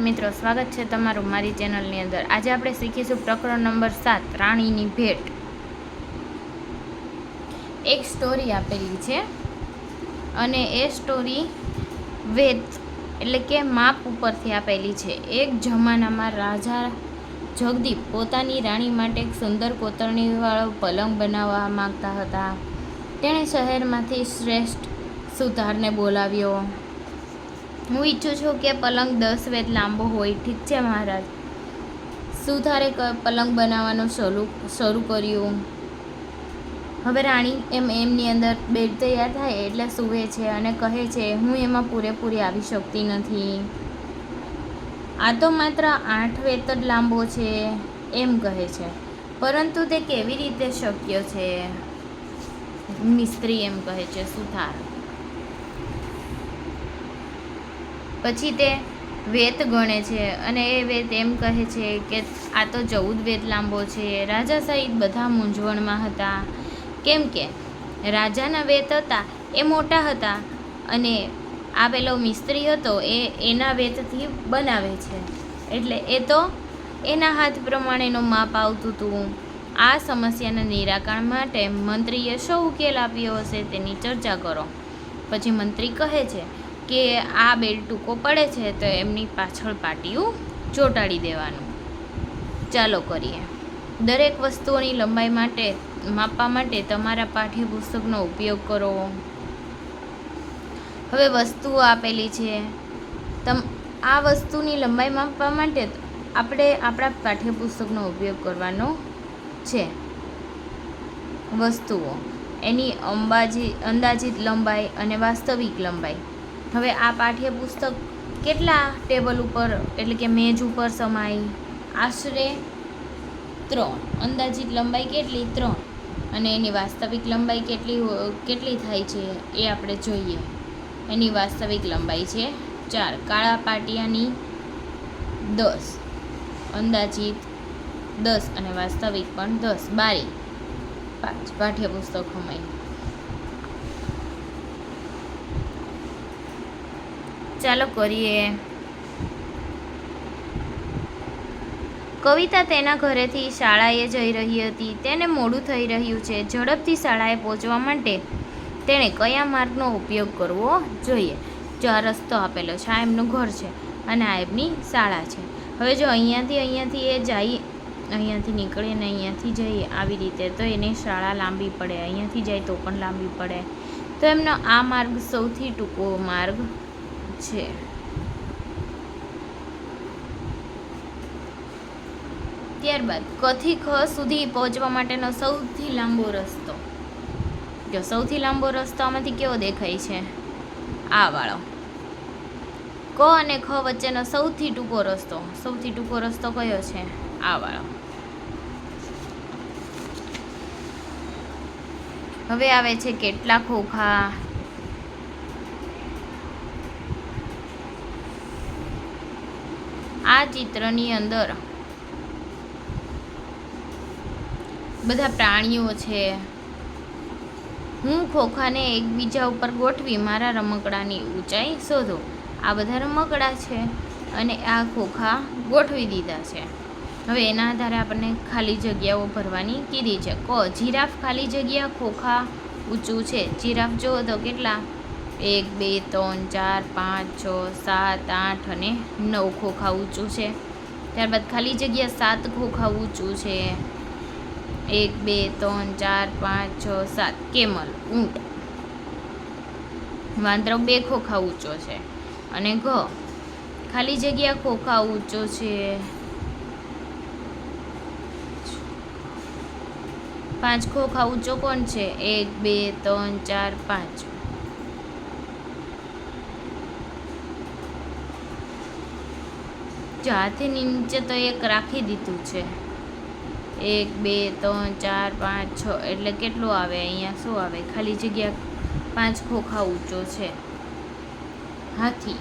મિત્રો, સ્વાગત છે તમારું મારી ચેનલની અંદર. આજે આપણે શીખીશું પ્રકરણ નંબર સાત, રાણીની ભેટ. એક સ્ટોરી આપેલી છે અને એ સ્ટોરી વેદ, એટલે કે માપ ઉપરથી આપેલી છે. એક જમાનામાં રાજા જગદીપ પોતાની રાણી માટે એક સુંદર કોતરણીવાળો પલંગ બનાવવા માંગતા હતા. તેણે શહેરમાંથી શ્રેષ્ઠ સુથારને બોલાવ્યો. હું ઈચ્છું છું કે પલંગ દસ વેદ લાંબો હોય, ઠીક છે મહારાજ? શું ક- પલંગ બનાવવાનું શરૂ શરૂ કર્યું? હવે રાણી એમ એમની અંદર બેડ તૈયાર થાય એટલે સૂવે છે અને કહે છે, હું એમાં પૂરેપૂરી આવી શકતી નથી. આ તો માત્ર આઠ વેત જ લાંબો છે, એમ કહે છે. પરંતુ તે કેવી રીતે શક્ય છે? મિસ્ત્રી એમ કહે છે સુથાર પછી તે વેત ગણે છે અને એ વેત એમ કહે છે કે આ તો ચૌદ વેત લાંબો છે. રાજા સહિત બધા મૂંઝવણમાં હતા. કેમ કે રાજાના વેત હતા એ મોટા હતા અને આ પેલો મિસ્ત્રી હતો એ એના વેતથી બનાવે છે. એટલે એ તો એના હાથ પ્રમાણેનું માપ આવતું હતું આ સમસ્યાના નિરાકરણ માટે મંત્રીએ શું ઉકેલ આપ્યો હશે તેની ચર્ચા કરો. પછી મંત્રી કહે છે કે આ બેડ ટૂંકો પડે છે તો એમની પાછળ પાટિયું ચોંટાડી દેવાનું. ચાલો કરીએ. દરેક વસ્તુઓની લંબાઈ માટે, માપવા માટે તમારા પાઠ્યપુસ્તકનો ઉપયોગ કરો. હવે વસ્તુઓ આપેલી છે. તમ, આ વસ્તુની લંબાઈ માપવા માટે આપણે આપણા પાઠ્યપુસ્તકનો ઉપયોગ કરવાનો છે. વસ્તુઓ. એની અંબાજી, અંદાજિત લંબાઈ અને વાસ્તવિક લંબાઈ. હવે આ પાઠ્યપુસ્તક કેટલા ટેબલ ઉપર, એટલે કે મેજ ઉપર સમાય આશરે ત્રણ. અંદાજિત લંબાઈ કેટલી? ત્રણ. અને એની વાસ્તવિક લંબાઈ કેટલી કેટલી થાય છે એ આપણે જોઈએ. એની વાસ્તવિક લંબાઈ છે ચાર. કાળા પાટિયાની દસ. અંદાજિત દસ અને વાસ્તવિક પણ દસ. બારી. પાંચ. પાઠ્યપુસ્તક ચાલો કરીએ. કવિતા તેના ઘરેથી શાળાએ જઈ રહી હતી. તેને મોડું થઈ રહ્યું છે. ઝડપથી શાળાએ પહોંચવા માટે તેણે કયા માર્ગનો ઉપયોગ કરવો જોઈએ? જો આ રસ્તો આપેલો છે, આ એમનું ઘર છે અને આ એમની શાળા છે. હવે જો અહીંયાથી અહીંયાથી એ જાય, અહીંયાથી નીકળે ને અહીંયાથી જઈએ આવી રીતે, તો એની શાળા લાંબી પડે. અહીંયાથી જાય તો પણ લાંબી પડે. તો એમનો આ માર્ગ સૌથી ટૂંકો માર્ગ છે. ત્યારબાદ કથી ખ સુધી પહોંચવા માટેનો સૌથી લાંબો રસ્તો? જો સૌથી લાંબો રસ્તો આમાંથી કેવો દેખાય છે? આ વાળો. ક અને ખ વચ્ચેનો સૌથી ટૂંકો રસ્તો. સૌથી ટૂંકો રસ્તો કયો છે? આ વાળો. હવે આવે છે કેટલા ખોખા? આ ચિત્રની અંદર બધા પ્રાણીઓ છે. હું ખોખાને એકબીજા ઉપર ગોઠવી મારા રમકડાની ઊંચાઈ શોધો. આ બધા રમકડા છે અને આ ખોખા ગોઠવી દીધા છે. હવે એના આધારે આપણને ખાલી જગ્યાઓ ભરવાની કીધી છે. કો, જીરાફ ખાલી જગ્યા ખોખા ઊંચું છે? જીરાફ જુઓ તો કેટલા? એક, બે, ત્રણ, ચાર, પાંચ, છ, સાત, આઠ અને નવ ખોખા ઊંચું છે. ત્યારબાદ ખાલી જગ્યા સાત ખોખા ઊંચું છે. એક, બે, ત્રણ, ચાર, પાંચ, છ, સાત. કેમલ, ઊંટ. વાંદરો બે ખોખા ઊંચો છે. અને ઘ. ખાલી જગ્યા ખોખા ઊંચો છે. પાંચ ખોખા ઊંચો કોણ છે? એક, બે, ત્રણ, ચાર, પાંચ. જો હાથીની નીચે તો એક રાખી દીધું છે. એક, બે, ત્રણ, ચાર, પાંચ, છ, એટલે કેટલું આવે? અહીંયા શું આવે? ખાલી જગ્યા પાંચ ખોખા ઊંચો છે. હાથી.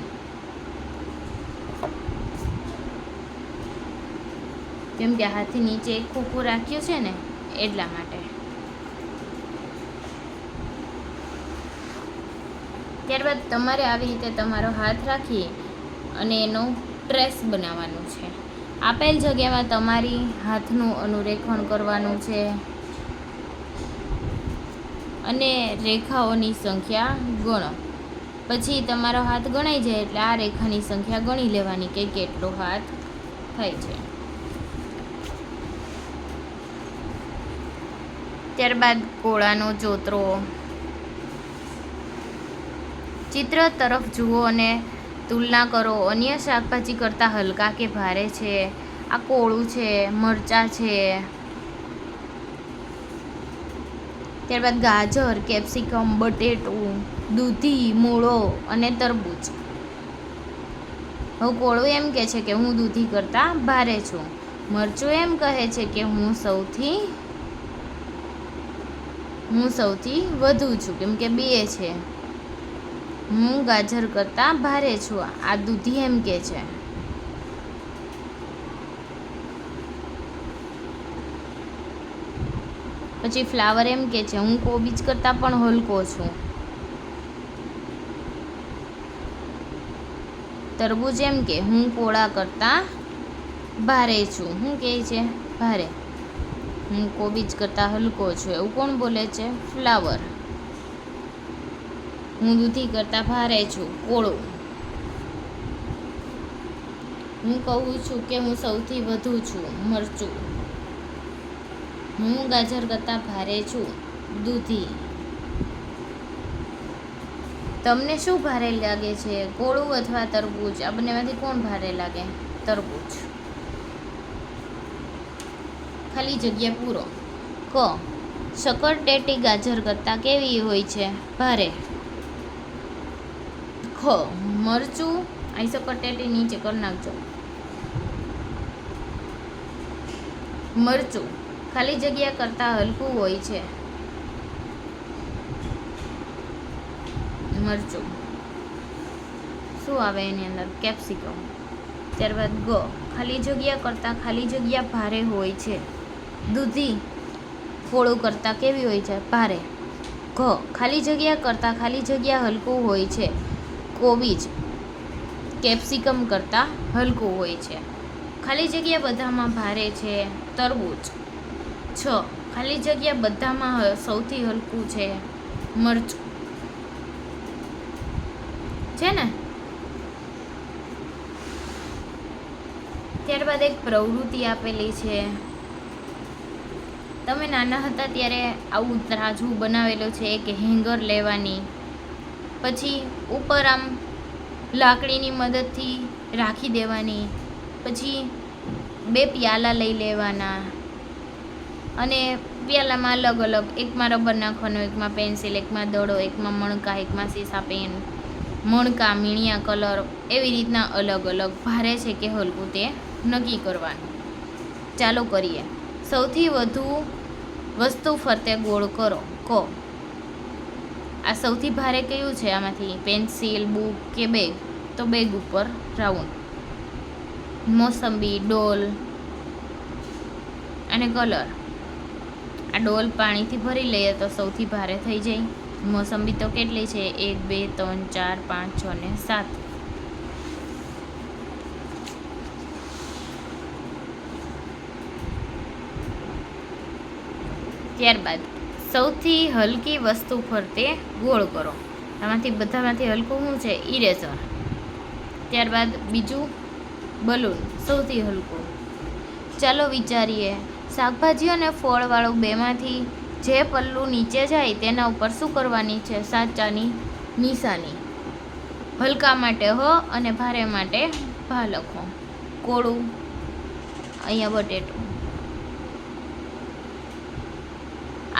કેમ કે હાથી નીચે એક ખોખું રાખ્યું છે ને, એટલા માટે. ત્યારબાદ તમારે આવી રીતે તમારો હાથ રાખી અને એનો ટ્રેસ બનાવવાનું છે. આપેલ જગ્યામાં તમારી હાથનું અનુરેખણ કરવાનું છે. અને રેખાઓની સંખ્યા ગણો. પછી તમારો હાથ ગણાઈ જાય એટલે આ રેખાની સંખ્યા ગણી લેવાની કે કેટલો હાથ થાય છે. ત્યારબાદ કોળાનો ચોતરો ચિત્ર તરફ જુઓ અને તુલના કરો, અન્ય શાકભાજી કરતાં હલકા કે ભારે છે? આ કોળું છે, મરચાં છે. ત્યારબાદ ગાજર, કેપ્સિકમ, બટેટું, દૂધી, મૂળો અને તરબૂચ. હવે કોળું એમ કહે છે કે હું દૂધી કરતાં ભારે છું. મરચું એમ કહે છે કે હું સૌથી હું સૌથી વધુ છું, કેમ કે બે છે. હું ગાજર કરતાં ભારે છું. આ દૂધી એમ કે છે. પછી ફ્લાવર એમ કે છે, હું કોબીજ કરતાં પણ હલકો છું. તરબૂજ એમ કે, હું કોળા કરતાં ભારે છું. હું કહે છે, ભારે. હું કોબીજ કરતાં હલકો છું. એવું કોણ બોલે છે? ફ્લાવર. હું દૂધી કરતાં ભારે છું. કોળું હું કહું છું કે હું સૌથી વધુ છું, મરચું. હું ગાજર કરતાં ભારે છું, દૂધી. તમને શું ભારે લાગે છે? કોળું અથવા તરબૂચ? આ બંનેમાંથી કોણ ભારે લાગે? તરબૂચ. ખાલી જગ્યા પૂરો. ક. શકરટેટી ગાજર કરતાં કેવી હોય છે? ભારે. ખ મરચું આઈસો શકરટેટી નીચે કરી નાખજો. મરચું ખાલી જગ્યા કરતાં હલકું હોય છે. મરચું. શું આવે એની અંદર? કેપ્સિકમ. ત્યારબાદ ગ. ખાલી જગ્યા કરતાં ખાલી જગ્યા ભારે હોય છે. દૂધી ફોળું કરતાં કેવી હોય છે? ભારે. ઘ. ખાલી જગ્યા કરતાં ખાલી જગ્યા હલકું હોય છે. કોબીજ કેપ્સિકમ કરતાં હલકું હોય છે. ખાલી જગ્યા બધામાં ભારે છે તરબૂચ. છ. ખાલી જગ્યા બધામાં સૌથી હલકું છે મરચું. છે ને? ત્યારબાદ એક પ્રવૃત્તિ આપેલી છે. તમે નાના હતા ત્યારે આવું ત્રાજવું બનાવેલું છે એક હેંગર લેવાની. પછી ઉપર આમ લાકડીની મદદથી રાખી દેવાની, પછી બે પ્યાલા લઈ લેવાના અને પ્યાલામાં અલગ અલગ, એકમાં રબર નાખવાનો, એકમાં પેન્સિલ, એકમાં દડો, એકમાં મણકા, એકમાં સીસા પેન, મણકા, મીણિયા કલર, એવી રીતના અલગ અલગ, ભારે છે કે હલકું તે નક્કી કરવાનું. ચાલો કરીએ. સૌથી વધુ વસ્તુ ફરતે ગોળ કરો. કો. આ સૌથી ભારે કયું છે આમાંથી? પેન્સિલ, બુક કે બેગ? તો બેગ ઉપર રાઉન્ડ. મોસંબી, ડોલ અને કલર. આ ડોલ પાણીથી ભરી લઈએ તો સૌથી ભારે થઈ જાય. મોસંબી તો કેટલી છે? એક, બે, ત્રણ, ચાર, પાંચ, છ ને સાત. ત્યારબાદ સૌથી હલકી વસ્તુ ફરતે ગોળ કરો. આમાંથી બધામાંથી હલકું શું છે? ઇરેઝર ત્યારબાદ બીજું બલૂન, સૌથી હલકું. ચાલો વિચારીએ, શાકભાજી અને ફળવાળું બેમાંથી જે પલ્લું નીચે જાય તેના ઉપર શું કરવાની છે? સાચાની નિશાની. હલકા માટે હ અને ભારે માટે ભા લખો. કોળું, અહીંયા બટેટું.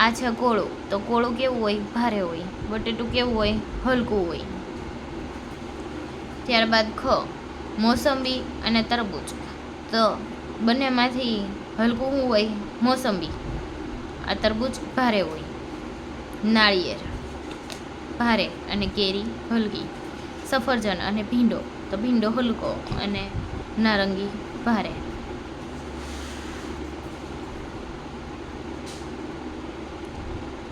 આ છે કોળું તો કોળું કેવું હોય? ભારે હોય. બટેટું કેવું હોય? હલકું હોય. ત્યારબાદ ખ. મોસંબી અને તરબૂચ. તો. બંનેમાંથી હલકું શું હોય? મોસંબી. આ તરબૂચ ભારે હોય. નાળિયેર. ભારે અને કેરી હલકી. સફરજન અને ભીંડો. તો ભીંડો હલકો અને નારંગી ભારે.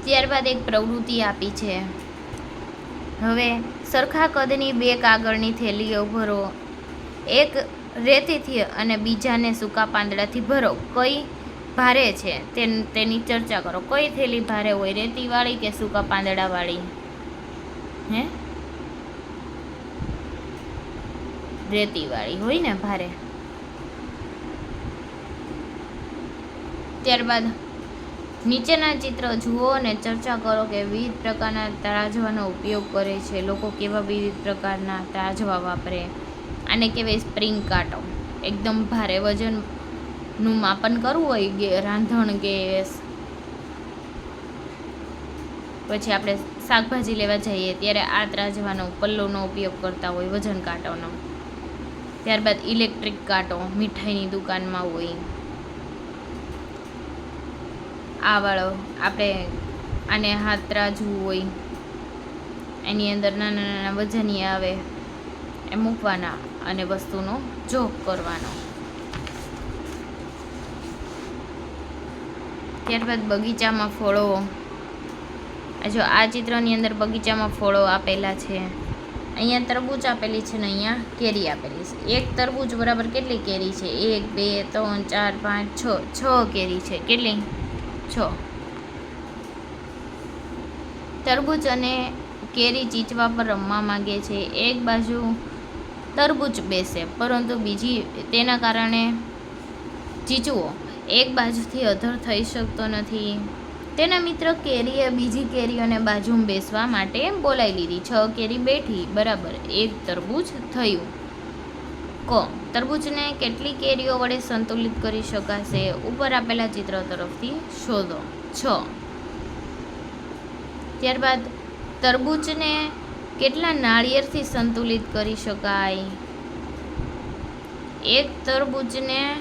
ત્યારબાદ એક પ્રવૃત્તિ આપી છે. હવે સરખા કદની બે કાગળની થેલીઓ ભરો. એક રેતીથી અને બીજાને સૂકા પાંદડાથી ભરો. કઈ ભારે છે તેની ચર્ચા કરો. કઈ થેલી ભારે હોય, રેતીવાળી કે સૂકા પાંદડાવાળી? હે? રેતીવાળી હોય ને ભારે. ત્યારબાદ નીચેના ચિત્ર જુઓ અને ચર્ચા કરો કે વિવિધ પ્રકારના તરાજવાનો ઉપયોગ કરે છે. લોકો કેવા વિવિધ પ્રકારના તરાજવા વાપરે આને કહેવાય સ્પ્રિંગ કાંટો. એકદમ ભારે વજનનું માપન કરવું હોય રાંધણ ગેસ પછી આપણે શાકભાજી લેવા જઈએ ત્યારે આ ત્રાજવાનો પલ્લોનો ઉપયોગ કરતા હોય વજન કાંટોનો. ત્યારબાદ ઇલેક્ટ્રિક કાંટો મીઠાઈની દુકાનમાં હોય. આ વાળો આપણે આને હાથ રાજવું હોય. એની અંદર નાના નાના વજની આવે એ મૂકવાના અને વસ્તુનો જોગ કરવાનો. ત્યારબાદ બગીચામાં ફળો. જો આ ચિત્રની અંદર બગીચામાં ફળો આપેલા છે. અહીંયા તરબૂચ આપેલી છે ને અહીંયા કેરી આપેલી છે. એક તરબૂચ બરાબર કેટલી કેરી છે? એક, બે, ત્રણ, ચાર, પાંચ, છ. છ કેરી છે. કેટલી? છ. તરબૂચ અને કેરી ચીચવા પર રમવા માંગે છે. એક બાજુ તરબૂચ બેસે, પરંતુ બીજી તેના કારણે ચીચવો. એક બાજુથી અધર થઈ શકતો નથી. તેના મિત્ર કેરીએ બીજી કેરીઓને બાજુમાં બેસવા માટે બોલાવી લીધી. છ કેરી બેઠી, બરાબર. એક તરબૂચ થયું. ક તરબૂચને કેટલી કેરીઓ વડે સંતુલિત કરી શકાશે. ઉપર આપેલા ચિત્ર તરફથી શોધો. છ. ત્યારબાદ, તરબૂચને કેટલા નાળિયેરથી સંતુલિત કરી શકાય? એક, તરબૂચને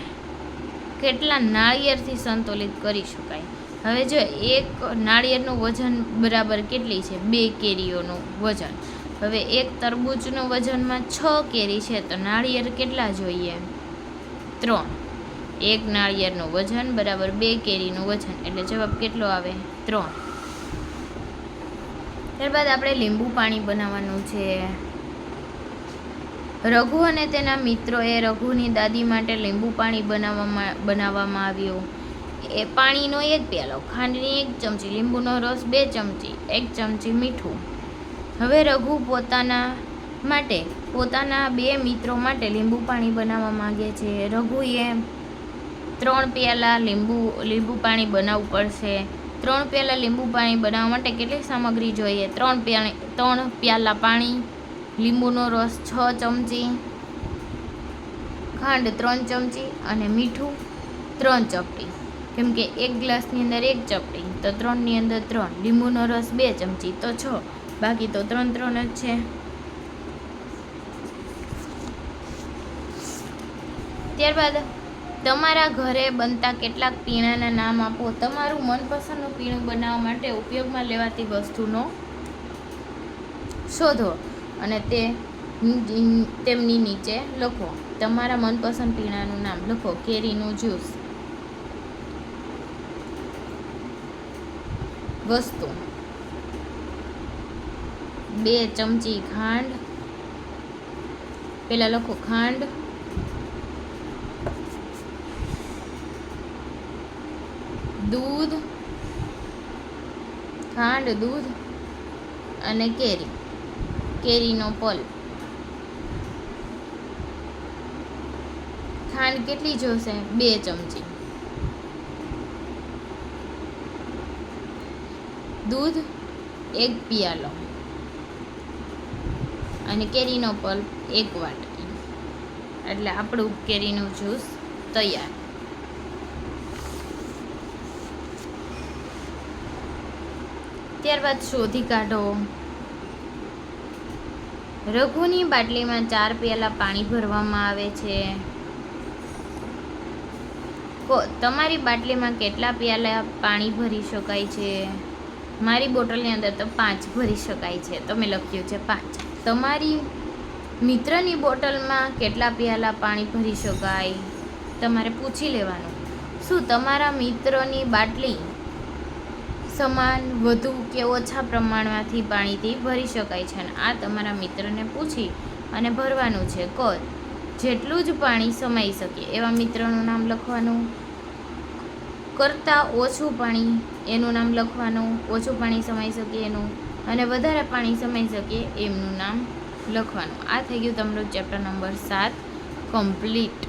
કેટલા નાળિયેરથી સંતુલિત કરી શકાય? હવે જો એક નાળિયેરનું વજન બરાબર કેટલી છે? બે કેરીઓનું વજન. હવે એક તરબૂચનું વજનમાં છ કેરી છે, તો નાળિયેર કેટલા જોઈએ? ત્રણ. એક નાળિયેરનું વજન બરાબર બે કેરીનું વજન, એટલે જવાબ કેટલો આવે? ત્રણ. ત્યારબાદ આપણે લીંબુ પાણી બનાવવાનું છે. રઘુ અને તેના મિત્રોએ રઘુની દાદી માટે લીંબુ પાણી બનાવવામાં બનાવવામાં આવ્યું. એ પાણીનો એક પ્યાલો, ખાંડની એક ચમચી, લીંબુનો રસ બે ચમચી, એક ચમચી મીઠું. હવે રઘુ પોતાના માટે, પોતાના બે મિત્રો માટે લીંબુ પાણી બનાવવા માંગે છે. રઘુએ ત્રણ પ્યાલા લીંબુ લીંબુ પાણી બનાવવું પડશે. ત્રણ પ્યાલા લીંબુ પાણી બનાવવા માટે કેટલી સામગ્રી જોઈએ? ત્રણ પ્યાણી ત્રણ પ્યાલા પાણી, લીંબુનો રસ છ ચમચી, ખાંડ ત્રણ ચમચી અને મીઠું ત્રણ ચપટી. કેમ કે એક ગ્લાસની અંદર એક ચપટી, તો ત્રણની અંદર ત્રણ, લીંબુનો રસ બે ચમચી, તો છ. બાકી તો ત્રણ ત્રણ જ છે. ત્યારબાદ તમારા ઘરે બનતા કેટલાક પીણાના નામ આપો. તમારું મનપસંદનું પીણું બનાવવા માટે ઉપયોગમાં લેવાતી વસ્તુનો શોધો અને તે તેમની નીચે લખો. તમારા મનપસંદ પીણાનું નામ લખો. કેરીનું જ્યુસ. વસ્તુ. બે ચમચી ખાંડ. પેલા લખો ખાંડ. દૂધ. ખાંડ, દૂધ અને કેરી. કેરીનો પલ. ખાંડ કેટલી જોશે બે ચમચી. દૂધ, એક પિયાલો. અને કેરીનો પલ્પ એક વાટકી. એટલે આપણું કેરીનું જ્યુસ તૈયાર. ત્યારબાદ શોધી કાઢો. રઘુની બાટલીમાં ચાર પ્યાલા પાણી ભરવામાં આવે છે. તમારી બાટલીમાં કેટલા પ્યાલા પાણી ભરી શકાય છે? મારી બોટલની અંદર તો પાંચ ભરી શકાય છે. તો મેં લખ્યું છે પાંચ. તમારી મિત્રની બોટલમાં કેટલા પ્યાલા પાણી ભરી શકાય? તમારે પૂછી લેવાનું. શું તમારા મિત્રની બાટલી સમાન, વધુ કે ઓછા પ્રમાણમાંથી પાણીથી ભરી શકાય છે? અને આ તમારા મિત્રને પૂછી અને ભરવાનું છે. ક જેટલું જ પાણી સમાઈ શકે. એવા મિત્રનું નામ લખવાનું. કરતાં ઓછું પાણી એનું નામ લખવાનું. ઓછું પાણી સમાઈ શકે એનું અને વધારે પાણી સમાઈ શકે એમનું નામ લખવાનું. આ થઈ ગયું તમારું ચેપ્ટર નંબર સાત કમ્પ્લીટ